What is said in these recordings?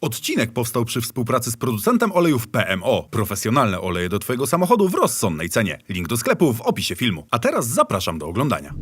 Odcinek powstał przy współpracy z producentem olejów PMO. Profesjonalne oleje do Twojego samochodu w rozsądnej cenie. Link do sklepu w opisie filmu. A teraz zapraszam do oglądania.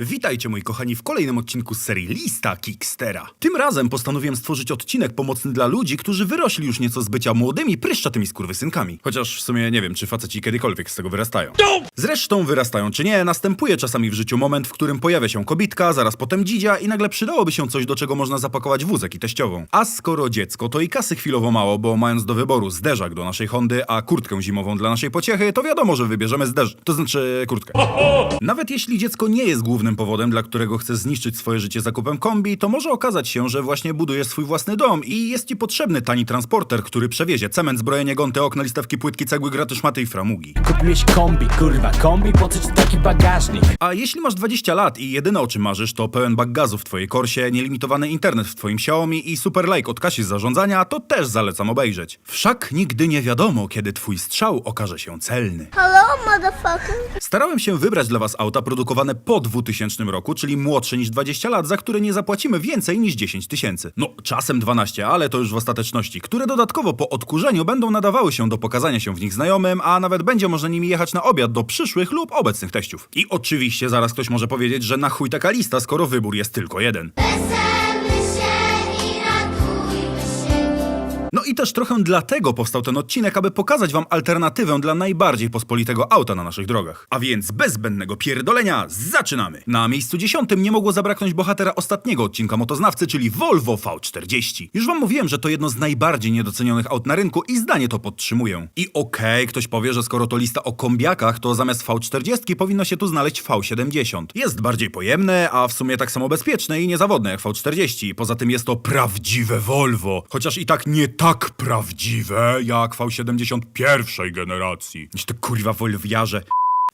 Witajcie moi kochani w kolejnym odcinku z serii Lista Kickstera. Tym razem postanowiłem stworzyć odcinek pomocny dla ludzi, którzy wyrośli już nieco z bycia młodymi, pryszczatymi skurwysynkami. Chociaż w sumie nie wiem, czy faceci kiedykolwiek z tego wyrastają. Zresztą wyrastają czy nie, następuje czasami w życiu moment, w którym pojawia się kobitka, zaraz potem dzidzia i nagle przydałoby się coś, do czego można zapakować wózek i teściową. A skoro dziecko, to i kasy chwilowo mało, bo mając do wyboru zderzak do naszej Hondy, a kurtkę zimową dla naszej pociechy, to wiadomo, że wybierzemy zderzak, to znaczy kurtkę. Nawet jeśli dziecko nie jest głównym powodem, dla którego chce zniszczyć swoje życie zakupem kombi, to może okazać się, że właśnie buduje swój własny dom i jest ci potrzebny tani transporter, który przewiezie cement, zbrojenie, gonty, okna, listewki, płytki, cegły, graty, szmaty i framugi. Kupiłeś kombi, kurwa, kombi, po co ci taki bagażnik? A jeśli masz 20 lat i jedyne o czym marzysz to pełen bag gazu w twojej korsie, nielimitowany internet w twoim Xiaomi i super like od Kasi z zarządzania, to też zalecam obejrzeć. Wszak nigdy nie wiadomo, kiedy twój strzał okaże się celny. Hello, motherfucker. Starałem się wybrać dla was auta produkowane po 2000 roku, czyli młodsze niż 20 lat, za które nie zapłacimy więcej niż 10 tysięcy. No, czasem 12, ale to już w ostateczności, które dodatkowo po odkurzeniu będą nadawały się do pokazania się w nich znajomym, a nawet będzie można nimi jechać na obiad do przyszłych lub obecnych teściów. I oczywiście zaraz ktoś może powiedzieć, że na chuj taka lista, skoro wybór jest tylko jeden. I też trochę dlatego powstał ten odcinek, aby pokazać wam alternatywę dla najbardziej pospolitego auta na naszych drogach. A więc bez zbędnego pierdolenia, zaczynamy! Na miejscu dziesiątym nie mogło zabraknąć bohatera ostatniego odcinka motoznawcy, czyli Volvo V40. Już wam mówiłem, że to jedno z najbardziej niedocenionych aut na rynku i zdanie to podtrzymuję. I okej, ktoś powie, że skoro to lista o kombiakach, to zamiast V40 powinno się tu znaleźć V70. Jest bardziej pojemne, a w sumie tak samo bezpieczne i niezawodne jak V40. Poza tym jest to prawdziwe Volvo, chociaż i tak nie tak prawdziwe jak V70 pierwszej generacji. Niż te kurwa Volviarze.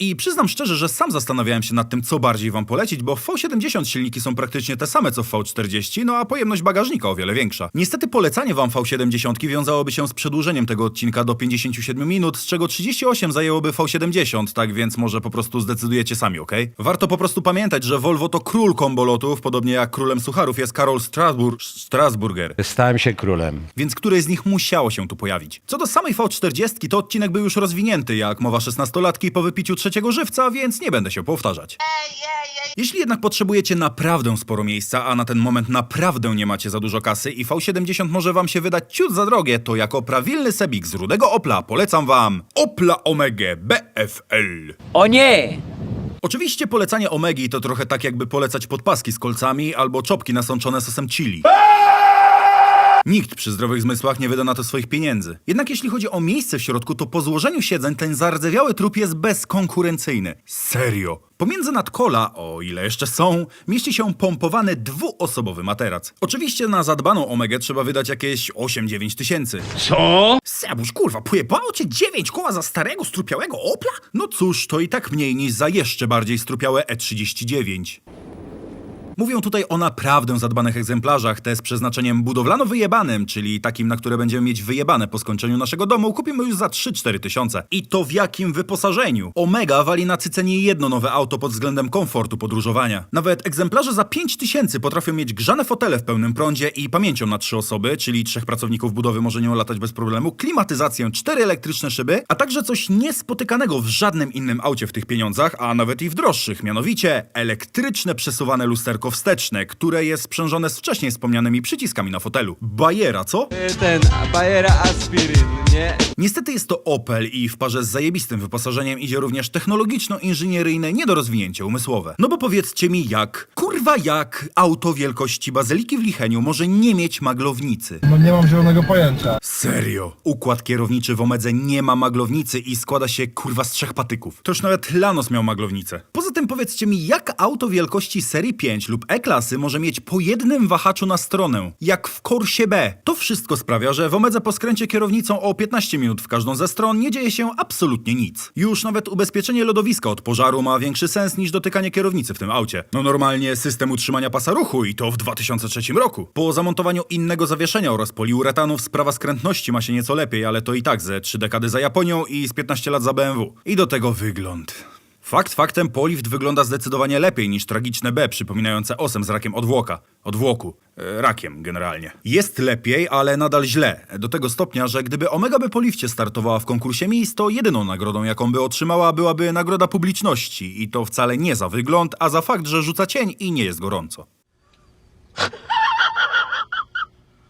I przyznam szczerze, że sam zastanawiałem się nad tym, co bardziej wam polecić, bo w V70 silniki są praktycznie te same co w V40, no a pojemność bagażnika o wiele większa. Niestety polecanie wam V70 wiązałoby się z przedłużeniem tego odcinka do 57 minut, z czego 38 zajęłoby V70, tak więc może po prostu zdecydujecie sami, ok? Warto po prostu pamiętać, że Volvo to król kombolotów, podobnie jak królem sucharów jest Karol Strasbur Strasburger. Stałem się królem. Więc któreś z nich musiało się tu pojawić. Co do samej V40, to odcinek był już rozwinięty, jak mowa 16-latki po wypiciu trzeciego żywca, więc nie będę się powtarzać. Jeśli jednak potrzebujecie naprawdę sporo miejsca, a na ten moment naprawdę nie macie za dużo kasy i V70 może wam się wydać ciut za drogie, to jako prawilny sebik z rudego Opla polecam wam Opla Omega BFL. O nie! Oczywiście polecanie Omegi to trochę tak jakby polecać podpaski z kolcami albo czopki nasączone sosem chili. Nikt przy zdrowych zmysłach nie wyda na to swoich pieniędzy. Jednak jeśli chodzi o miejsce w środku, to po złożeniu siedzeń ten zardzewiały trup jest bezkonkurencyjny. Serio. Pomiędzy nadkola, o ile jeszcze są, mieści się pompowany dwuosobowy materac. Oczywiście na zadbaną omegę trzeba wydać jakieś 8-9 tysięcy. Co? Sebuś, kurwa, pojebało cię 9 koła za starego, strupiałego Opla? No cóż, to i tak mniej niż za jeszcze bardziej strupiałe E39. Mówią tutaj o naprawdę zadbanych egzemplarzach, te z przeznaczeniem budowlano-wyjebanym, czyli takim, na które będziemy mieć wyjebane po skończeniu naszego domu, kupimy już za 3-4 tysiące. I to w jakim wyposażeniu? Omega wali na cyce jedno nowe auto pod względem komfortu podróżowania. Nawet egzemplarze za 5 tysięcy potrafią mieć grzane fotele w pełnym prądzie i pamięcią na trzy osoby, czyli trzech pracowników budowy może nią latać bez problemu, klimatyzację, cztery elektryczne szyby, a także coś niespotykanego w żadnym innym aucie w tych pieniądzach, a nawet i w droższych, mianowicie elektryczne przesuwane lusterko wsteczne, które jest sprzężone z wcześniej wspomnianymi przyciskami na fotelu. Bajera, co? ten Bayera Aspirin, nie? Niestety jest to Opel i w parze z zajebistym wyposażeniem idzie również technologiczno-inżynieryjne niedorozwinięcie umysłowe. No bo powiedzcie mi jak, kurwa jak auto wielkości bazyliki w Licheniu może nie mieć maglownicy? No nie mam zielonego pojęcia. Serio? Układ kierowniczy w Omedze nie ma maglownicy i składa się kurwa z trzech patyków. To już nawet Lanos miał maglownicę. Poza tym powiedzcie mi, jak auto wielkości serii 5 lub E-klasy może mieć po jednym wahaczu na stronę, jak w Corsie B? To wszystko sprawia, że w Omedze po skręcie kierownicą o 15 minut w każdą ze stron nie dzieje się absolutnie nic. Już nawet ubezpieczenie lodowiska od pożaru ma większy sens niż dotykanie kierownicy w tym aucie. No normalnie system utrzymania pasa ruchu i to w 2003 roku. Po zamontowaniu innego zawieszenia oraz poliuretanów sprawa skrętności ma się nieco lepiej, ale to i tak ze 3 dekady za Japonią i z 15 lat za BMW. I do tego wygląd. Fakt faktem, Polift wygląda zdecydowanie lepiej niż tragiczne B przypominające osem z rakiem odwłoka. Odwłoku. E, rakiem generalnie. Jest lepiej, ale nadal źle. Do tego stopnia, że gdyby Omega by Polifcie startowała w konkursie miejsc, to jedyną nagrodą, jaką by otrzymała, byłaby nagroda publiczności. I to wcale nie za wygląd, a za fakt, że rzuca cień i nie jest gorąco.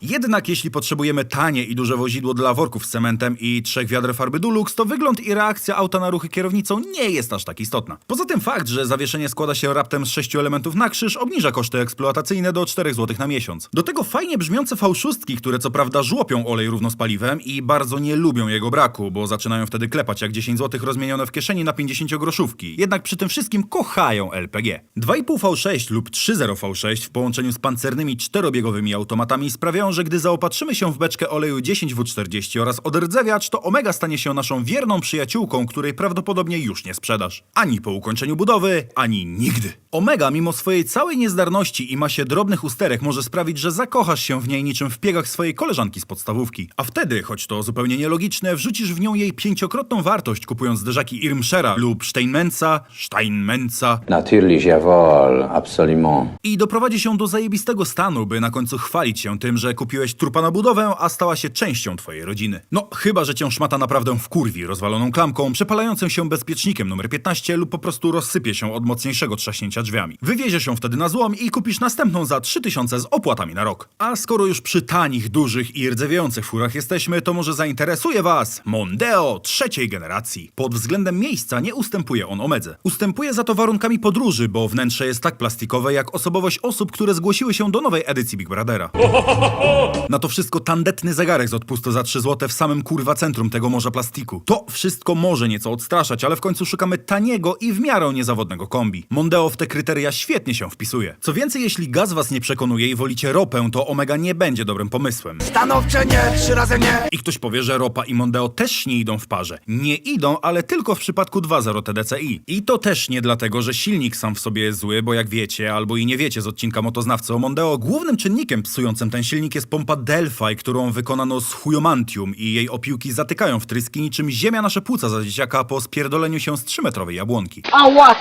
Jednak jeśli potrzebujemy tanie i duże wozidło dla worków z cementem i trzech wiader farby Dulux, to wygląd i reakcja auta na ruchy kierownicą nie jest aż tak istotna. Poza tym fakt, że zawieszenie składa się raptem z sześciu elementów na krzyż, obniża koszty eksploatacyjne do 4 zł na miesiąc. Do tego fajnie brzmiące V6, które co prawda żłopią olej równo z paliwem i bardzo nie lubią jego braku, bo zaczynają wtedy klepać jak 10 zł rozmienione w kieszeni na 50 groszówki. Jednak przy tym wszystkim kochają LPG. 2,5 V6 lub 3.0 V6 w połączeniu z pancernymi czterobiegowymi automatami sprawiają, że gdy zaopatrzymy się w beczkę oleju 10W40 oraz odrdzewiacz, to Omega stanie się naszą wierną przyjaciółką, której prawdopodobnie już nie sprzedasz. Ani po ukończeniu budowy, ani nigdy. Omega, mimo swojej całej niezdarności i masie drobnych usterek, może sprawić, że zakochasz się w niej niczym w piegach swojej koleżanki z podstawówki. A wtedy, choć to zupełnie nielogiczne, wrzucisz w nią jej pięciokrotną wartość, kupując zderzaki Irmschera lub Steinmenza, Steinmenza, Natürlich, jawohl, absolument. i doprowadzi się do zajebistego stanu, by na końcu chwalić się tym, że kupiłeś trupa na budowę, a stała się częścią twojej rodziny. No, chyba, że cię szmata naprawdę wkurwi rozwaloną klamką, przepalającym się bezpiecznikiem numer 15 lub po prostu rozsypie się od mocniejszego trzaśnięcia drzwiami. Wywiezie się wtedy na złom i kupisz następną za 3000 z opłatami na rok. A skoro już przy tanich, dużych i rdzewiejących furach jesteśmy, to może zainteresuje was Mondeo trzeciej generacji. Pod względem miejsca nie ustępuje on Omedze. Ustępuje za to warunkami podróży, bo wnętrze jest tak plastikowe jak osobowość osób, które zgłosiły się do nowej edycji Big Brothera. Na to wszystko tandetny zegarek z odpustu za 3 zł w samym kurwa centrum tego morza plastiku. To wszystko może nieco odstraszać, ale w końcu szukamy taniego i w miarę niezawodnego kombi. Mondeo w te kryteria świetnie się wpisuje. Co więcej, jeśli gaz was nie przekonuje i wolicie ropę, to Omega nie będzie dobrym pomysłem. Stanowcze nie, trzy razy nie. I ktoś powie, że ropa i Mondeo też nie idą w parze. Nie idą, ale tylko w przypadku 2.0 TDCi. I to też nie dlatego, że silnik sam w sobie jest zły, bo jak wiecie, albo i nie wiecie z odcinka Motoznawcy o Mondeo, głównym czynnikiem psującym ten silnik jest pompa Delphi, którą wykonano z chujomantium i jej opiłki zatykają w tryski niczym ziemia nasze płuca za dzieciaka po spierdoleniu się z 3-metrowej jabłonki.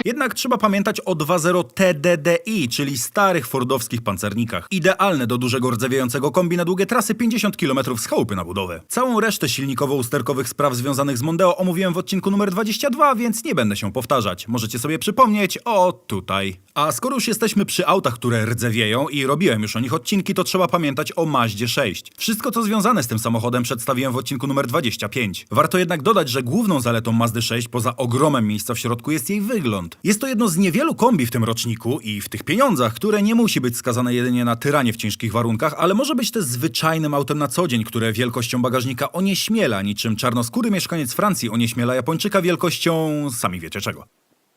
Jednak trzeba pamiętać o 2.0 TDDI, czyli starych fordowskich pancernikach. Idealne do dużego rdzewiejącego kombi na długie trasy 50 km z chałupy na budowę. Całą resztę silnikowo-usterkowych spraw związanych z Mondeo omówiłem w odcinku numer 22, więc nie będę się powtarzać. Możecie sobie przypomnieć o tutaj. A skoro już jesteśmy przy autach, które rdzewieją i robiłem już o nich odcinki, to trzeba pamiętać o Maździe 6. Wszystko co związane z tym samochodem przedstawiłem w odcinku numer 25. Warto jednak dodać, że główną zaletą Mazdy 6 poza ogromem miejsca w środku jest jej wygląd. Jest to jedno z niewielu kombi w tym roczniku i w tych pieniądzach, które nie musi być skazane jedynie na tyranie w ciężkich warunkach, ale może być też zwyczajnym autem na co dzień, które wielkością bagażnika onieśmiela, niczym czarnoskóry mieszkaniec Francji onieśmiela Japończyka wielkością sami wiecie czego.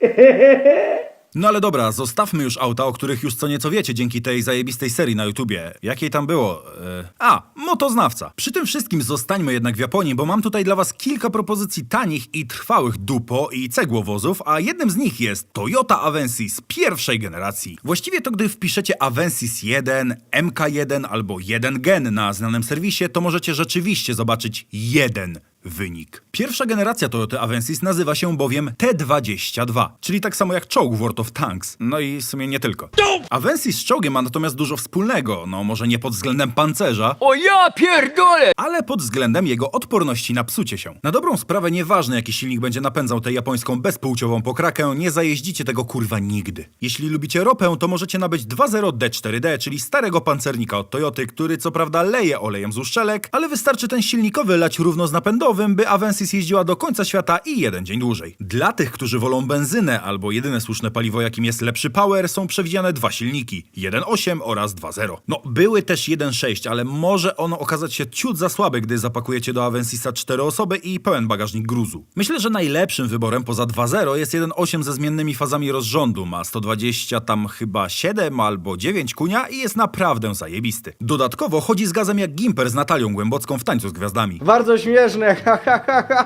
No ale dobra, zostawmy już auta, o których już co nieco wiecie dzięki tej zajebistej serii na YouTubie. Jakiej tam było? E... A, motoznawca. Przy tym wszystkim zostańmy jednak w Japonii, bo mam tutaj dla was kilka propozycji tanich i trwałych dupo i cegłowozów, a jednym z nich jest Toyota Avensis pierwszej generacji. Właściwie to gdy wpiszecie Avensis 1, MK1 albo 1 Gen na znanym serwisie, to możecie rzeczywiście zobaczyć jeden wynik. Pierwsza generacja Toyota Avensis nazywa się bowiem T22, czyli tak samo jak czołg w World of Tanks. No i w sumie nie tylko. Avensis z czołgiem ma natomiast dużo wspólnego, no może nie pod względem pancerza, O ja pierdolę! ale pod względem jego odporności na psucie się. Na dobrą sprawę nieważne jaki silnik będzie napędzał tę japońską bezpłciową pokrakę, nie zajeździcie tego kurwa nigdy. Jeśli lubicie ropę, to możecie nabyć 2.0 D4D, czyli starego pancernika od Toyoty, który co prawda leje olejem z uszczelek, ale wystarczy ten silnikowy lać równo z napędowym, by Avensis jeździła do końca świata i jeden dzień dłużej. Dla tych, którzy wolą benzynę albo jedyne słuszne paliwo jakim jest lepszy power, są przewidziane dwa silniki, 1.8 oraz 2.0. No, były też 1.6, ale może on okazać się ciut za słaby, gdy zapakujecie do Avensisa 4 osoby i pełen bagażnik gruzu. Myślę, że najlepszym wyborem poza 2.0 jest 1.8 ze zmiennymi fazami rozrządu. Ma 120 tam chyba 7 albo 9 kunia i jest naprawdę zajebisty. Dodatkowo chodzi z gazem jak Gimper z Natalią Głębocką w Tańcu z Gwiazdami. Bardzo śmieszne,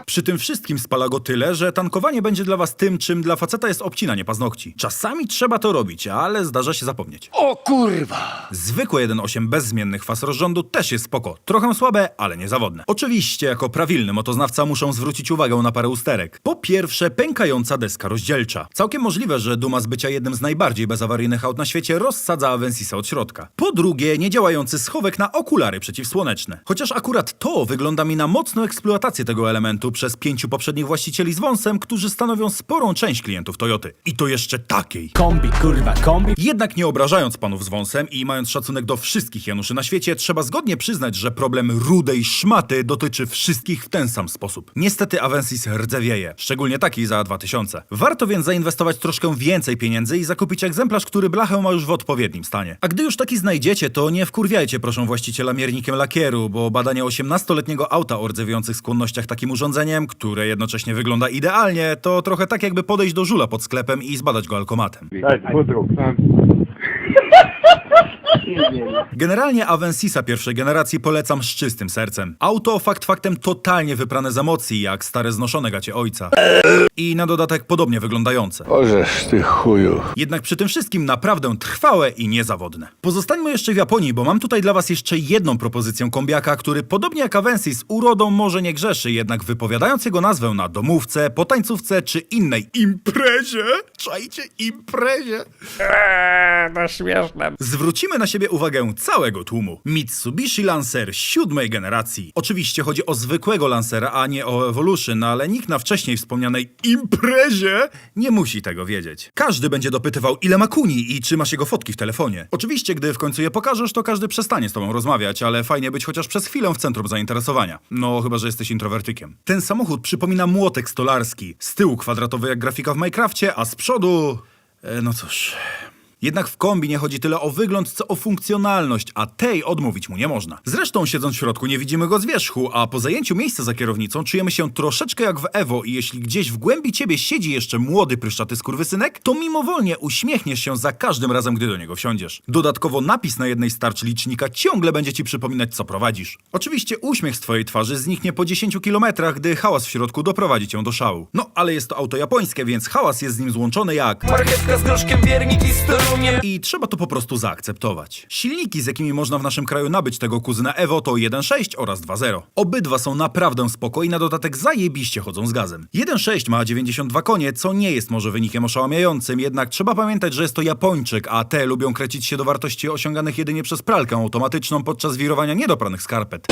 Przy tym wszystkim spala go tyle, że tankowanie będzie dla was tym, czym dla faceta jest obcinanie paznokci. Czasami trzeba to robić, ale zdarza się zapomnieć. O kurwa! Zwykłe 1.8 bez zmiennych faz rozrządu też jest spoko. Trochę słabe, ale niezawodne. Oczywiście, jako prawilny motoznawca muszę zwrócić uwagę na parę usterek. Po pierwsze, pękająca deska rozdzielcza. Całkiem możliwe, że duma z bycia jednym z najbardziej bezawaryjnych aut na świecie rozsadza Avensisa od środka. Po drugie, niedziałający schowek na okulary przeciwsłoneczne. Chociaż akurat to wygląda mi na mocną eksploatację tego elementu przez pięciu poprzednich właścicieli z wąsem, którzy stanowią sporą część klientów Toyoty. I to jeszcze takiej. Kombi, kurwa, kombi Jednak nie obrażając panów z wąsem i mając szacunek do wszystkich Januszy na świecie, trzeba zgodnie przyznać, że problem rudej szmaty dotyczy wszystkich w ten sam sposób. Niestety Avensis rdzewieje, szczególnie taki za 2000. Warto więc zainwestować troszkę więcej pieniędzy i zakupić egzemplarz, który blachę ma już w odpowiednim stanie. A gdy już taki znajdziecie, to nie wkurwiajcie proszę właściciela miernikiem lakieru, bo badanie 18-letniego auta o rdzewiejących skłonnościach takim urządzeniem, które jednocześnie wygląda idealnie, to trochę tak jakby podejść do żula pod sklepem i zbadać go alkomatem. Generalnie Avensisa pierwszej generacji polecam z czystym sercem. Auto fakt faktem totalnie wyprane z emocji, jak stare znoszone gacie ojca. I na dodatek podobnie wyglądające. Ożeż ty chuju. Jednak przy tym wszystkim naprawdę trwałe i niezawodne. Pozostańmy jeszcze w Japonii, bo mam tutaj dla was jeszcze jedną propozycję kombiaka, który podobnie jak Avensis urodą może nie grzeszy, jednak wypowiadając jego nazwę na domówce, potańcówce czy innej imprezie, czajcie, imprezie, Zwrócimy na siebie uwagę całego tłumu. Mitsubishi Lancer siódmej generacji. Oczywiście chodzi o zwykłego Lancera, a nie o Evolution, ale nikt na wcześniej wspomnianej imprezie nie musi tego wiedzieć. Każdy będzie dopytywał, ile ma kuni i czy masz jego fotki w telefonie. Oczywiście, gdy w końcu je pokażesz, to każdy przestanie z tobą rozmawiać, ale fajnie być chociaż przez chwilę w centrum zainteresowania. No, chyba, że jesteś introwertykiem. Ten samochód przypomina młotek stolarski. Z tyłu kwadratowy jak grafika w Minecrafcie, a z przodu... E, no cóż... Jednak w kombi nie chodzi tyle o wygląd, co o funkcjonalność, a tej odmówić mu nie można. Zresztą siedząc w środku nie widzimy go z wierzchu, a po zajęciu miejsca za kierownicą czujemy się troszeczkę jak w Evo i jeśli gdzieś w głębi ciebie siedzi jeszcze młody pryszczaty skurwysynek, to mimowolnie uśmiechniesz się za każdym razem, gdy do niego wsiądziesz. Dodatkowo napis na jednej z tarcz licznika ciągle będzie ci przypominać, co prowadzisz. Oczywiście uśmiech z twojej twarzy zniknie po 10 kilometrach, gdy hałas w środku doprowadzi cię do szału. No, ale jest to auto japońskie, więc hałas jest z nim złączony jak... Z groszkiem, i I trzeba to po prostu zaakceptować. Silniki, z jakimi można w naszym kraju nabyć tego kuzyna Evo to 1.6 oraz 2.0. Obydwa są naprawdę spoko i na dodatek zajebiście chodzą z gazem. 1.6 ma 92 konie, co nie jest może wynikiem oszałamiającym, jednak trzeba pamiętać, że jest to Japończyk, a te lubią kręcić się do wartości osiąganych jedynie przez pralkę automatyczną podczas wirowania niedopranych skarpet.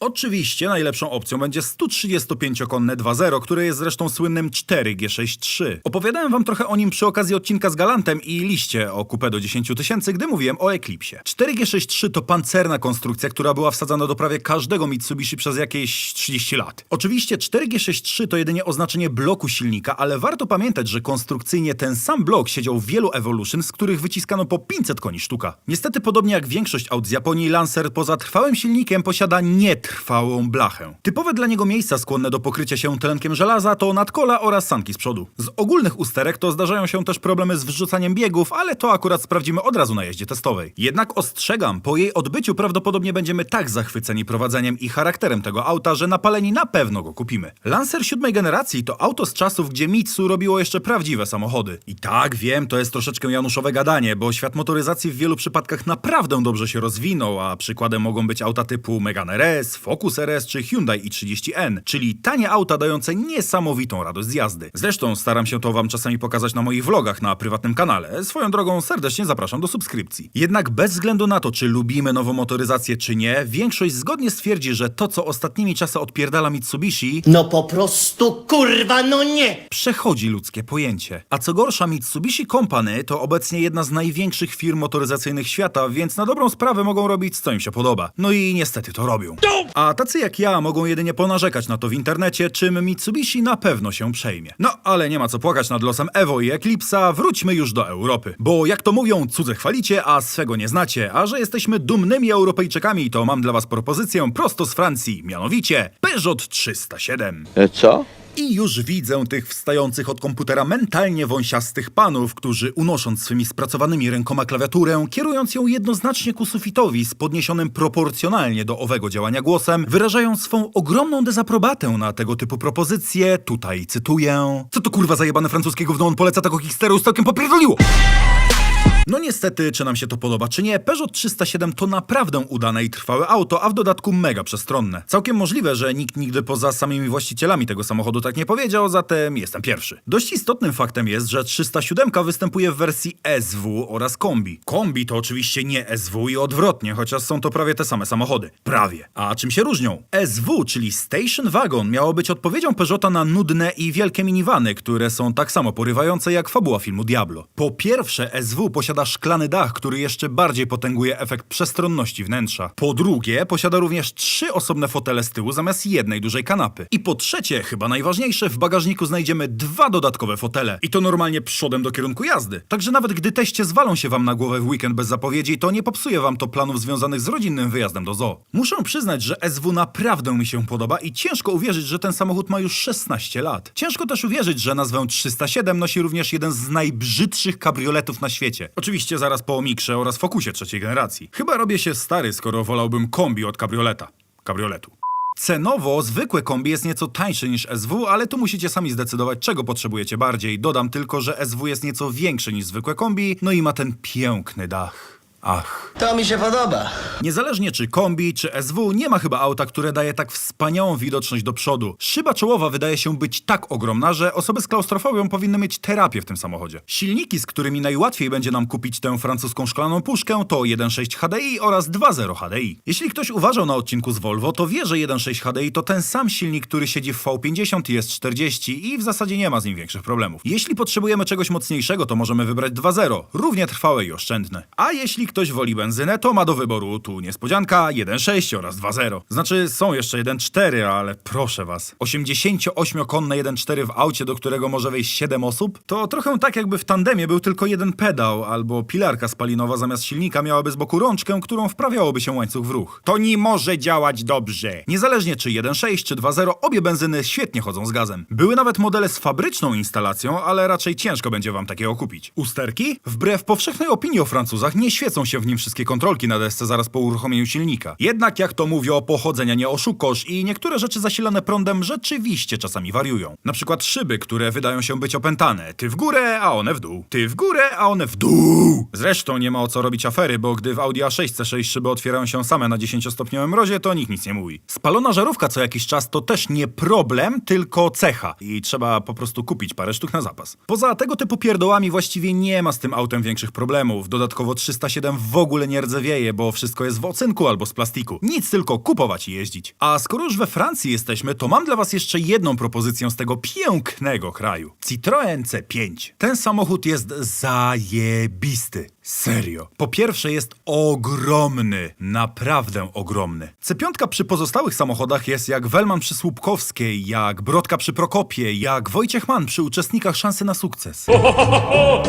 Oczywiście najlepszą opcją będzie 135-konne 2.0, które jest zresztą słynnym 4G63. Opowiadałem wam trochę o nim przy okazji odcinka z Galantem i liście o kupę do 10 tysięcy, gdy mówiłem o Eclipsie. 4G63 to pancerna konstrukcja, która była wsadzana do prawie każdego Mitsubishi przez jakieś 30 lat. Oczywiście 4G63 to jedynie oznaczenie bloku silnika, ale warto pamiętać, że konstrukcyjnie ten sam blok siedział w wielu Evolution, z których wyciskano po 500 koni sztuka. Niestety podobnie jak większość aut z Japonii, Lancer poza trwałym silnikiem posiada nietrwałą blachę. Typowe dla niego miejsca skłonne do pokrycia się tlenkiem żelaza to nadkola oraz sanki z przodu. Z ogólnych usterek to zdarzają się też problemy z wrzucaniem biegów, ale to akurat sprawdzimy od razu na jeździe testowej. Jednak ostrzegam, po jej odbyciu prawdopodobnie będziemy tak zachwyceni prowadzeniem i charakterem tego auta, że napaleni na pewno go kupimy. Lancer siódmej generacji to auto z czasów, gdzie Mitsu robiło jeszcze prawdziwe samochody. I tak, wiem, to jest troszeczkę januszowe gadanie, bo świat motoryzacji w wielu przypadkach naprawdę dobrze się rozwinął, a przykładem mogą być auta typu Megane RS, Focus RS czy Hyundai i30N, czyli tanie auta dające niesamowitą radość z jazdy. Zresztą staram się to wam czasami pokazać na moich vlogach na prywatnym kanale. Swoją drogą serdecznie zapraszam do subskrypcji. Jednak bez względu na to, czy lubimy nową motoryzację czy nie, większość zgodnie stwierdzi, że to co ostatnimi czasy odpierdala Mitsubishi No po prostu kurwa, no nie! przechodzi ludzkie pojęcie. A co gorsza, Mitsubishi Company to obecnie jedna z największych firm motoryzacyjnych świata, więc na dobrą sprawę mogą robić co im się podoba. No i niestety to robią. A tacy jak ja mogą jedynie ponarzekać na to w internecie, czym Mitsubishi na pewno się przejmie. No, ale nie ma co płakać nad losem Evo i Eclipse'a, wróćmy już do Europy. Bo jak to mówią, cudze chwalicie, a swego nie znacie. A że jesteśmy dumnymi Europejczykami, to mam dla was propozycję prosto z Francji, mianowicie Peugeot 307. E, Co? I już widzę tych wstających od komputera mentalnie wąsiastych panów, którzy unosząc swymi spracowanymi rękoma klawiaturę, kierując ją jednoznacznie ku sufitowi z podniesionym proporcjonalnie do owego działania głosem, wyrażają swą ogromną dezaprobatę na tego typu propozycje. Tutaj cytuję. Co to kurwa zajebane francuskie gówno on poleca taką histerę z całkiem popierdoliło! No niestety, czy nam się to podoba, czy nie, Peugeot 307 to naprawdę udane i trwałe auto, a w dodatku mega przestronne. Całkiem możliwe, że nikt nigdy poza samymi właścicielami tego samochodu tak nie powiedział, zatem jestem pierwszy. Dość istotnym faktem jest, że 307 występuje w wersji SW oraz kombi. Kombi to oczywiście nie SW i odwrotnie, chociaż są to prawie te same samochody. Prawie. A czym się różnią? SW, czyli Station Wagon, miało być odpowiedzią Peugeota na nudne i wielkie minivany, które są tak samo porywające jak fabuła filmu Diablo. Po pierwsze, SW posiada szklany dach, który jeszcze bardziej potęguje efekt przestronności wnętrza. Po drugie, posiada również trzy osobne fotele z tyłu zamiast jednej dużej kanapy. I po trzecie, chyba najważniejsze, w bagażniku znajdziemy dwa dodatkowe fotele. I to normalnie przodem do kierunku jazdy. Także nawet gdy teście zwalą się wam na głowę w weekend bez zapowiedzi, to nie popsuje wam to planów związanych z rodzinnym wyjazdem do zoo. Muszę przyznać, że SW naprawdę mi się podoba i ciężko uwierzyć, że ten samochód ma już 16 lat. Ciężko też uwierzyć, że nazwę 307 nosi również jeden z najbrzydszych kabrioletów na świecie. Zaraz po Omikrze oraz Focusie trzeciej generacji. Chyba robię się stary, skoro wolałbym kombi od kabrioleta. Kabrioletu. Cenowo zwykłe kombi jest nieco tańsze niż SW, ale tu musicie sami zdecydować, czego potrzebujecie bardziej. Dodam tylko, że SW jest nieco większy niż zwykłe kombi, no i ma ten piękny dach. Ach. To mi się podoba. Niezależnie czy kombi, czy SW, nie ma chyba auta, które daje tak wspaniałą widoczność do przodu. Szyba czołowa wydaje się być tak ogromna, że osoby z klaustrofobią powinny mieć terapię w tym samochodzie. Silniki, z którymi najłatwiej będzie nam kupić tę francuską szklaną puszkę, to 1.6 HDI oraz 2.0 HDI. Jeśli ktoś uważał na odcinku z Volvo, to wie, że 1.6 HDI to ten sam silnik, który siedzi w V50 i S40 i w zasadzie nie ma z nim większych problemów. Jeśli potrzebujemy czegoś mocniejszego, to możemy wybrać 2.0, równie trwałe i oszczędne. A jeśli ktoś woli benzynę, to ma do wyboru tu niespodzianka 1.6 oraz 2.0. Znaczy są jeszcze 1.4, ale proszę was. 88-konne 1.4 w aucie, do którego może wejść 7 osób? To trochę tak jakby w tandemie był tylko jeden pedał, albo pilarka spalinowa zamiast silnika miałaby z boku rączkę, którą wprawiałoby się łańcuch w ruch. To nie może działać dobrze. Niezależnie czy 1.6 czy 2.0, obie benzyny świetnie chodzą z gazem. Były nawet modele z fabryczną instalacją, ale raczej ciężko będzie wam takiego kupić. Usterki? Wbrew powszechnej opinii o Francuzach nie świecą się w nim wszystkie kontrolki na desce zaraz po uruchomieniu silnika. Jednak jak to mówią, pochodzenia nie oszukasz i niektóre rzeczy zasilane prądem rzeczywiście czasami wariują. Na przykład szyby, które wydają się być opętane. Ty w górę, a one w dół. Ty w górę, a one w dół. Zresztą nie ma o co robić afery, bo gdy w Audi A6 C6 szyby otwierają się same na 10-stopniowym mrozie, to nikt nic nie mówi. Spalona żarówka co jakiś czas to też nie problem, tylko cecha. I trzeba po prostu kupić parę sztuk na zapas. Poza tego typu pierdołami właściwie nie ma z tym autem większych problemów. Dodatkowo 307 w ogóle nie rdzewieje, bo wszystko jest w ocynku albo z plastiku. Nic tylko kupować i jeździć. A skoro już we Francji jesteśmy, to mam dla was jeszcze jedną propozycję z tego pięknego kraju. Citroën C5. Ten samochód jest zajebisty. Serio. Po pierwsze jest ogromny, naprawdę ogromny. C5 przy pozostałych samochodach jest jak Welman przy Słupkowskiej, jak Brodka przy Prokopie, jak Wojciech Mann przy uczestnikach szansy na sukces.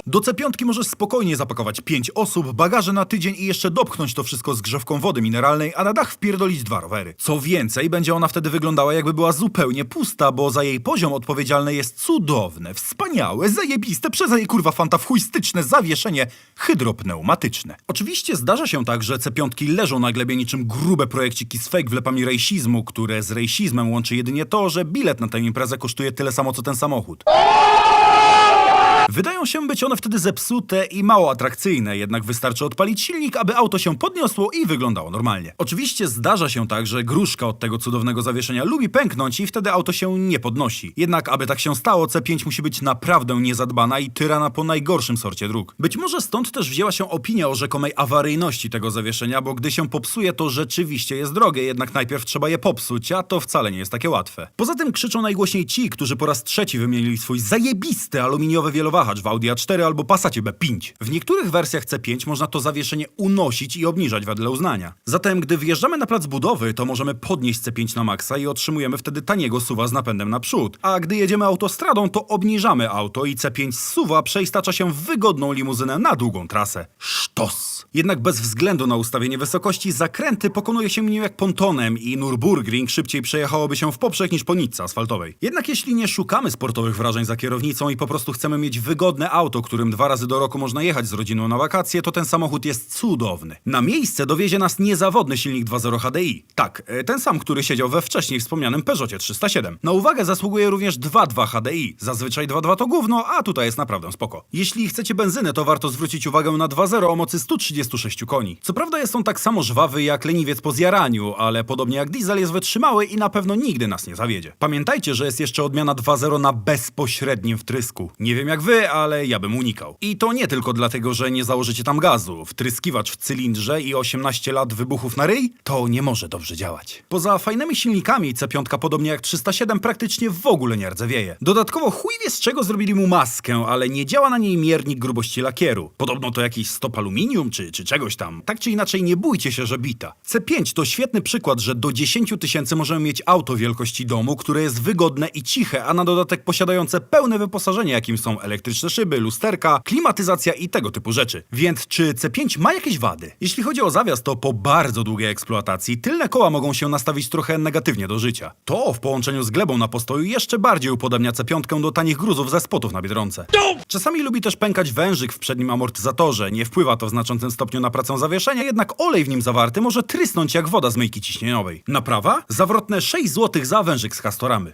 Do C5 możesz spokojnie zapakować 5 osób, bagaże na tydzień i jeszcze dopchnąć to wszystko z grzewką wody mineralnej, a na dach wpierdolić dwa rowery. Co więcej, będzie ona wtedy wyglądała jakby była zupełnie pusta, bo za jej poziom odpowiedzialne jest cudowne, wspaniałe, zajebiste, przez jej kurwa fantafchujstyczne zawieszenie hydropneumatyczne. Oczywiście zdarza się tak, że C5 leżą na glebie niczym grube projekciki z fake wlepami rejsizmu, które z rejsizmem łączy jedynie to, że bilet na tę imprezę kosztuje tyle samo co ten samochód. Wydają się być one wtedy zepsute i mało atrakcyjne, jednak wystarczy odpalić silnik, aby auto się podniosło i wyglądało normalnie. Oczywiście zdarza się tak, że gruszka od tego cudownego zawieszenia lubi pęknąć i wtedy auto się nie podnosi. Jednak aby tak się stało, C5 musi być naprawdę niezadbana i tyrana po najgorszym sorcie dróg. Być może stąd też wzięła się opinia o rzekomej awaryjności tego zawieszenia, bo gdy się popsuje, to rzeczywiście jest drogie, jednak najpierw trzeba je popsuć, a to wcale nie jest takie łatwe. Poza tym krzyczą najgłośniej ci, którzy po raz trzeci wymienili swój zajebisty aluminiowy wielowahacz w Audi A4 albo Passacie B5. W niektórych wersjach C5 można to zawieszenie unosić i obniżać wedle uznania. Zatem, gdy wjeżdżamy na plac budowy, to możemy podnieść C5 na maksa i otrzymujemy wtedy taniego suwa z napędem naprzód. A gdy jedziemy autostradą, to obniżamy auto i C5 z suwa przeistacza się w wygodną limuzynę na długą trasę. Sztos. Jednak bez względu na ustawienie wysokości, zakręty pokonuje się nim jak pontonem i Nürburgring szybciej przejechałoby się w poprzek niż po nitce asfaltowej. Jednak jeśli nie szukamy sportowych wrażeń za kierownicą i po prostu chcemy mieć wygodne auto, którym dwa razy do roku można jechać z rodziną na wakacje, to ten samochód jest cudowny. Na miejsce dowiezie nas niezawodny silnik 2.0 HDI. Tak, e, ten sam, który siedział we wcześniej wspomnianym Peugeotie 307. Na uwagę zasługuje również 2.2 HDI. Zazwyczaj 2.2 to gówno, a tutaj jest naprawdę spoko. Jeśli chcecie benzynę, to warto zwrócić uwagę na 2.0 o mocy 136 koni. Co prawda jest on tak samo żwawy jak leniwiec po zjaraniu, ale podobnie jak diesel jest wytrzymały i na pewno nigdy nas nie zawiedzie. Pamiętajcie, że jest jeszcze odmiana 2.0 na bezpośrednim wtrysku. Nie wiem jak wy, ale ja bym unikał. I to nie tylko dlatego, że nie założycie tam gazu. Wtryskiwacz w cylindrze i 18 lat wybuchów na ryj? To nie może dobrze działać. Poza fajnymi silnikami C5 podobnie jak 307 praktycznie w ogóle nie rdzewieje. Dodatkowo chuj wie z czego zrobili mu maskę, ale nie działa na niej miernik grubości lakieru. Podobno to jakiś stop aluminium czy, czy czegoś tam. Tak czy inaczej nie bójcie się, że bita. C5 to świetny przykład, że do 10 tysięcy możemy mieć auto wielkości domu, które jest wygodne i ciche, a na dodatek posiadające pełne wyposażenie, jakim są elektryczne szyby, lusterka, klimatyzacja i tego typu rzeczy. Więc czy C5 ma jakieś wady? Jeśli chodzi o zawias, to po bardzo długiej eksploatacji tylne koła mogą się nastawić trochę negatywnie do życia. To w połączeniu z glebą na postoju jeszcze bardziej upodabnia C5 do tanich gruzów ze spotów na Biedronce. Czasami lubi też pękać wężyk w przednim amortyzatorze. Nie wpływa to w znaczącym stopniu na pracę zawieszenia, jednak olej w nim zawarty może trysnąć jak woda z myjki ciśnieniowej. Naprawa? Zawrotne 6 zł za wężyk z Castoramy.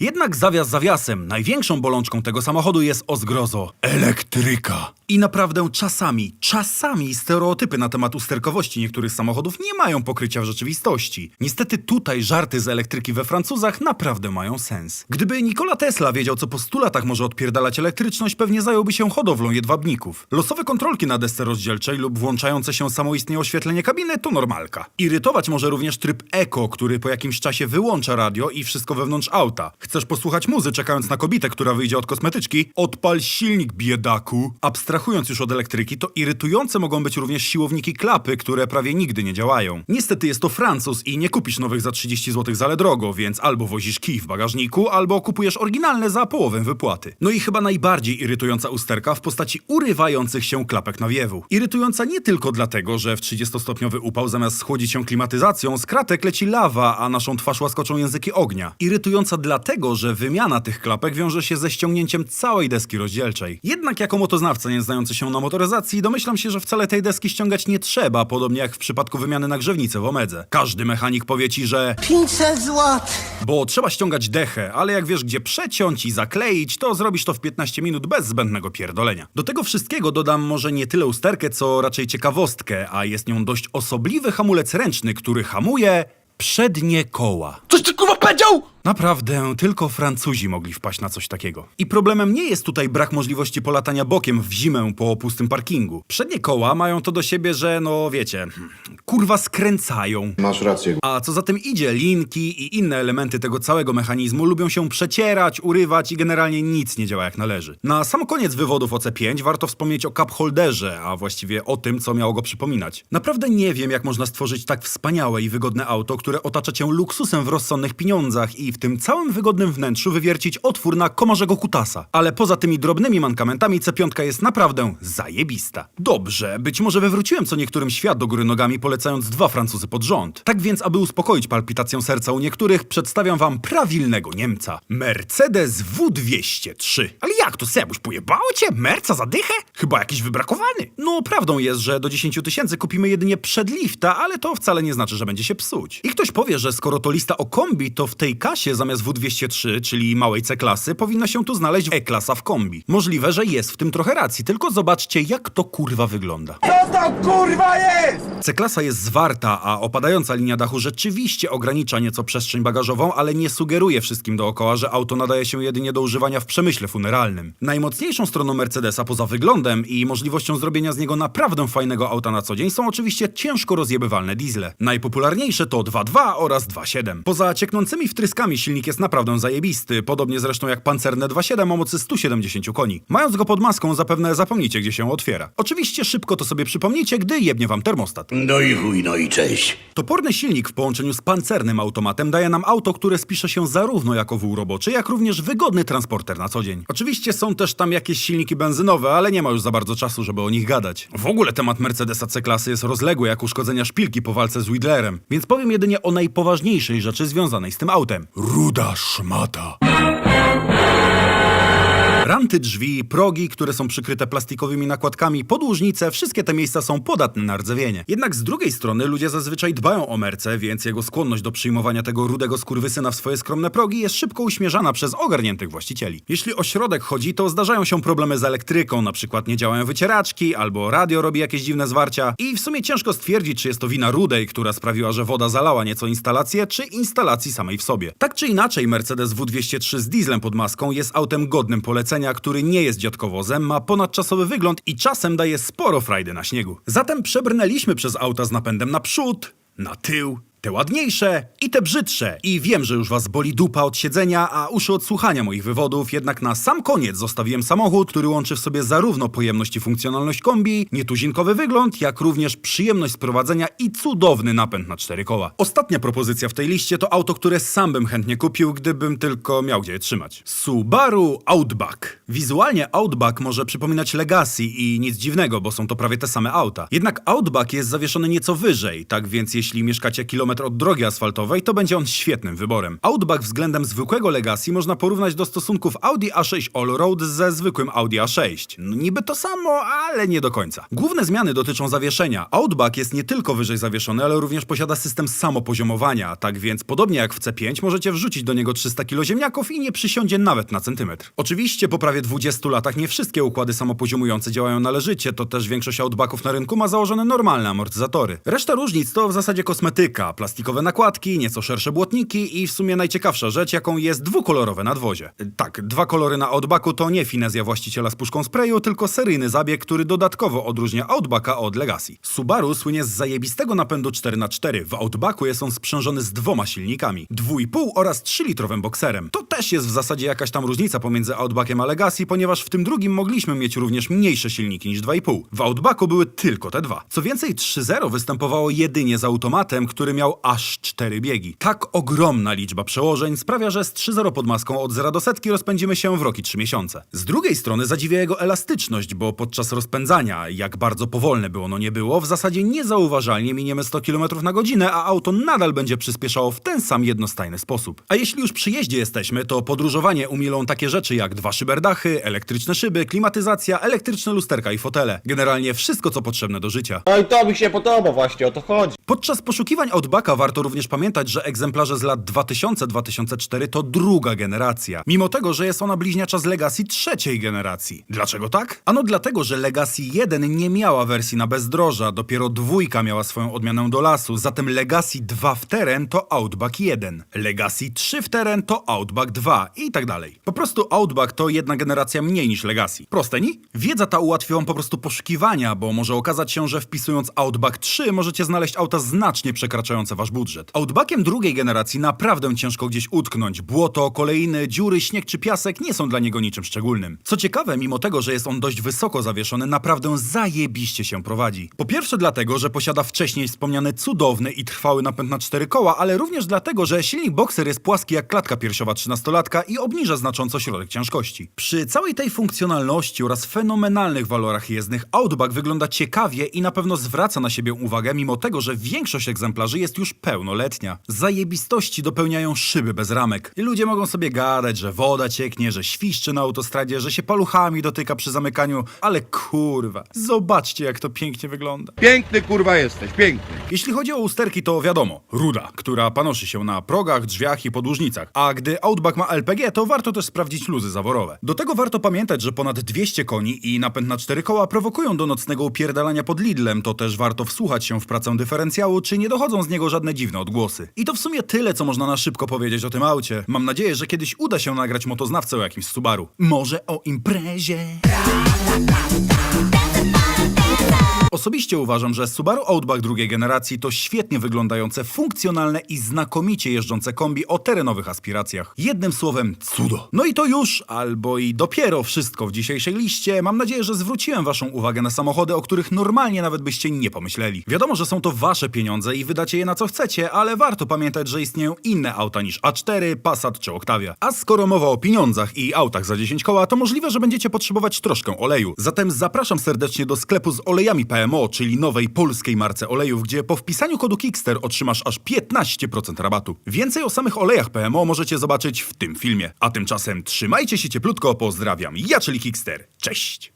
Jednak zawias zawiasem, największą bolączką tego samochodu jest o zgrozo elektryka. I naprawdę czasami, czasami stereotypy na temat usterkowości niektórych samochodów nie mają pokrycia w rzeczywistości. Niestety tutaj żarty z elektryki we Francuzach naprawdę mają sens. Gdyby Nikola Tesla wiedział, co po 100 latach może odpierdalać elektryczność, pewnie zająłby się hodowlą jedwabników. Losowe kontrolki na desce rozdzielczej lub włączające się samoistnie oświetlenie kabiny to normalka. Irytować może również tryb Eco, który po jakimś czasie wyłącza radio i wszystko wewnątrz auta. Chcesz posłuchać muzy czekając na kobietę, która wyjdzie od kosmetyczki? Odpal silnik, biedaku. Abstrahując już od elektryki, to irytujące mogą być również siłowniki klapy, które prawie nigdy nie działają. Niestety jest to Francuz i nie kupisz nowych za 30 zł za drogo, więc albo wozisz kij w bagażniku, albo kupujesz oryginalne za połowę wypłaty. No i chyba najbardziej irytująca usterka w postaci urywających się klapek nawiewu. Irytująca nie tylko dlatego, że w 30-stopniowy upał zamiast schłodzić się klimatyzacją, z kratek leci lawa, a naszą twarz łaskoczą języki ognia. Irytująca dlatego, że wymiana tych klapek wiąże się ze ściągnięciem całej deski rozdzielczej. Jednak jako motoznawca nie znający się na motoryzacji, domyślam się, że wcale tej deski ściągać nie trzeba, podobnie jak w przypadku wymiany nagrzewnicy w Omedze. Każdy mechanik powie ci, że 500 zł. bo trzeba ściągać dechę, ale jak wiesz gdzie przeciąć i zakleić, to zrobisz to w 15 minut bez zbędnego pierdolenia. Do tego wszystkiego dodam może nie tyle usterkę, co raczej ciekawostkę, a jest nią dość osobliwy hamulec ręczny, który hamuje przednie koła. Coś ty kurwa powiedział? Naprawdę, tylko Francuzi mogli wpaść na coś takiego. I problemem nie jest tutaj brak możliwości polatania bokiem w zimę po pustym parkingu. Przednie koła mają to do siebie, że no wiecie, kurwa skręcają. Masz rację. A co za tym idzie, linki i inne elementy tego całego mechanizmu lubią się przecierać, urywać i generalnie nic nie działa jak należy. Na sam koniec wywodów o C5 warto wspomnieć o cup holderze, a właściwie o tym, co miało go przypominać. Naprawdę nie wiem, jak można stworzyć tak wspaniałe i wygodne auto, które otacza cię luksusem w rozsądnych pieniądzach i w tym całym wygodnym wnętrzu wywiercić otwór na komarzego kutasa. Ale poza tymi drobnymi mankamentami C5 jest naprawdę zajebista. Dobrze, być może wywróciłem co niektórym świat do góry nogami, polecając dwa Francuzy pod rząd. Tak więc, aby uspokoić palpitację serca u niektórych, przedstawiam wam prawilnego Niemca. Mercedes W203. Ale jak to, Sebuś, pojebało cię? Merca za dychę? Chyba jakiś wybrakowany. No, prawdą jest, że do 10 tysięcy kupimy jedynie przedlifta, ale to wcale nie znaczy, że będzie się psuć. I ktoś powie, że skoro to lista o kombi, to w tej kasie zamiast W203, czyli małej C-klasy, powinna się tu znaleźć E-klasa w kombi. Możliwe, że jest w tym trochę racji, tylko zobaczcie, jak to kurwa wygląda. Co to kurwa jest? C-klasa jest zwarta, a opadająca linia dachu rzeczywiście ogranicza nieco przestrzeń bagażową, ale nie sugeruje wszystkim dookoła, że auto nadaje się jedynie do używania w przemyśle funeralnym. Najmocniejszą stroną Mercedesa poza wyglądem i możliwością zrobienia z niego naprawdę fajnego auta na co dzień są oczywiście ciężko rozjebywalne diesle. Najpopularniejsze to 2.2 oraz 2.7. Poza cieknącymi wtryskami motorami silnik jest naprawdę zajebisty, podobnie zresztą jak pancerne 2.7 o mocy 170 koni. Mając go pod maską zapewne zapomnicie gdzie się otwiera. Oczywiście szybko to sobie przypomnicie, gdy jebnie wam termostat. No i chuj, no i cześć. Toporny silnik w połączeniu z pancernym automatem daje nam auto, które spisze się zarówno jako wół roboczy, jak również wygodny transporter na co dzień. Oczywiście są też tam jakieś silniki benzynowe, ale nie ma już za bardzo czasu, żeby o nich gadać. W ogóle temat Mercedesa C-klasy jest rozległy jak uszkodzenia szpilki po walce z Widlerem, więc powiem jedynie o najpoważniejszej rzeczy związanej z tym autem. Ruda szmata. Ranty drzwi, progi, które są przykryte plastikowymi nakładkami, podłużnice, wszystkie te miejsca są podatne na rdzewienie. Jednak z drugiej strony ludzie zazwyczaj dbają o merce, więc jego skłonność do przyjmowania tego rudego skurwysyna w swoje skromne progi jest szybko uśmierzana przez ogarniętych właścicieli. Jeśli o środek chodzi, to zdarzają się problemy z elektryką, na przykład nie działają wycieraczki, albo radio robi jakieś dziwne zwarcia i w sumie ciężko stwierdzić, czy jest to wina rudej, która sprawiła, że woda zalała nieco instalację, czy instalacji samej w sobie. Tak czy inaczej, Mercedes W203 z dieslem pod maską jest autem godnym polecenia, który nie jest dziadkowozem, ma ponadczasowy wygląd i czasem daje sporo frajdy na śniegu. Zatem przebrnęliśmy przez auta z napędem na przód, na tył, te ładniejsze i te brzydsze. I wiem, że już was boli dupa od siedzenia, a uszy od słuchania moich wywodów, jednak na sam koniec zostawiłem samochód, który łączy w sobie zarówno pojemność i funkcjonalność kombi, nietuzinkowy wygląd, jak również przyjemność sprowadzenia i cudowny napęd na cztery koła. Ostatnia propozycja w tej liście to auto, które sam bym chętnie kupił, gdybym tylko miał gdzie je trzymać. Subaru Outback. Wizualnie Outback może przypominać Legacy i nic dziwnego, bo są to prawie te same auta. Jednak Outback jest zawieszony nieco wyżej, tak więc jeśli mieszkacie kilometr od drogi asfaltowej, to będzie on świetnym wyborem. Outback względem zwykłego Legacy można porównać do stosunków Audi A6 Allroad ze zwykłym Audi A6. No, niby to samo, ale nie do końca. Główne zmiany dotyczą zawieszenia. Outback jest nie tylko wyżej zawieszony, ale również posiada system samopoziomowania, tak więc podobnie jak w C5 możecie wrzucić do niego 300 kg ziemniaków i nie przysiądzie nawet na centymetr. Oczywiście po prawie 20 latach nie wszystkie układy samopoziomujące działają należycie, to też większość Outbacków na rynku ma założone normalne amortyzatory. Reszta różnic to w zasadzie kosmetyka, plastikowe nakładki, nieco szersze błotniki i w sumie najciekawsza rzecz, jaką jest dwukolorowe nadwozie. Tak, dwa kolory na Outbacku to nie finezja właściciela z puszką sprayu, tylko seryjny zabieg, który dodatkowo odróżnia Outbacka od Legacy. Subaru słynie z zajebistego napędu 4x4. W Outbacku jest on sprzężony z dwoma silnikami, 2,5 oraz 3-litrowym bokserem. To też jest w zasadzie jakaś tam różnica pomiędzy Outbackiem a Legacy, ponieważ w tym drugim mogliśmy mieć również mniejsze silniki niż 2,5. W Outbacku były tylko te dwa. Co więcej, 3.0 występowało jedynie z automatem, który miał aż 4 biegi. Tak ogromna liczba przełożeń sprawia, że z 3.0 pod maską od 0 do setki rozpędzimy się w roki 3 miesiące. Z drugiej strony zadziwia jego elastyczność, bo podczas rozpędzania, jak bardzo powolne by ono nie było, w zasadzie niezauważalnie miniemy 100 km na godzinę, a auto nadal będzie przyspieszało w ten sam jednostajny sposób. A jeśli już przy jeździe jesteśmy, to podróżowanie umilą takie rzeczy jak dwa szyberdachy, elektryczne szyby, klimatyzacja, elektryczne lusterka i fotele. Generalnie wszystko, co potrzebne do życia. No i to mi się podoba właśnie, o to chodzi. Podczas poszukiwań Outbacka warto również pamiętać, że egzemplarze z lat 2000-2004 to druga generacja, mimo tego, że jest ona bliźniacza z Legacy trzeciej generacji. Dlaczego tak? Ano dlatego, że Legacy 1 nie miała wersji na bezdroża, dopiero dwójka miała swoją odmianę do lasu, zatem Legacy 2 w teren to Outback 1, Legacy 3 w teren to Outback 2 i tak dalej. Po prostu Outback to jedna generacja mniej niż Legacy. Proste, nie? Wiedza ta ułatwi wam po prostu poszukiwania, bo może okazać się, że wpisując Outback 3 możecie znaleźć auta znacznie przekraczające wasz budżet. Outbackiem drugiej generacji naprawdę ciężko gdzieś utknąć. Błoto, kolejny, dziury, śnieg czy piasek nie są dla niego niczym szczególnym. Co ciekawe, mimo tego, że jest on dość wysoko zawieszony, naprawdę zajebiście się prowadzi. Po pierwsze dlatego, że posiada wcześniej wspomniany cudowny i trwały napęd na cztery koła, ale również dlatego, że silnik Boxer jest płaski jak klatka piersiowa trzynastolatka i obniża znacząco środek ciężkości. Przy całej tej funkcjonalności oraz fenomenalnych walorach jezdnych Outback wygląda ciekawie i na pewno zwraca na siebie uwagę, mimo tego, że większość egzemplarzy jest już pełnoletnia. Zajebistości dopełniają szyby bez ramek. I ludzie mogą sobie gadać, że woda cieknie, że świszczy na autostradzie, że się paluchami dotyka przy zamykaniu, ale kurwa, zobaczcie jak to pięknie wygląda. Piękny kurwa jesteś, piękny. Jeśli chodzi o usterki, to wiadomo, ruda, która panoszy się na progach, drzwiach i podłużnicach. A gdy Outback ma LPG, to warto też sprawdzić luzy zaworowe. Do tego warto pamiętać, że ponad 200 koni i napęd na cztery koła prowokują do nocnego upierdalania pod Lidlem, to też warto wsłuchać się w pracę dyferencjału, czy nie dochodzą z niego żadne dziwne odgłosy. I to w sumie tyle, co można na szybko powiedzieć o tym aucie. Mam nadzieję, że kiedyś uda się nagrać motoznawcę o jakimś Subaru. Może o imprezie. Osobiście uważam, że Subaru Outback drugiej generacji to świetnie wyglądające, funkcjonalne i znakomicie jeżdżące kombi o terenowych aspiracjach. Jednym słowem, cudo. No i to już, albo i dopiero wszystko w dzisiejszej liście. Mam nadzieję, że zwróciłem waszą uwagę na samochody, o których normalnie nawet byście nie pomyśleli. Wiadomo, że są to wasze pieniądze i wydacie je na co chcecie, ale warto pamiętać, że istnieją inne auta niż A4, Passat czy Octavia. A skoro mowa o pieniądzach i autach za 10 koła, to możliwe, że będziecie potrzebować troszkę oleju. Zatem zapraszam serdecznie do sklepu z olejami PMO, czyli nowej polskiej marce olejów, gdzie po wpisaniu kodu Kickster otrzymasz aż 15% rabatu. Więcej o samych olejach PMO możecie zobaczyć w tym filmie. A tymczasem trzymajcie się cieplutko, pozdrawiam. Ja, czyli Kickster. Cześć!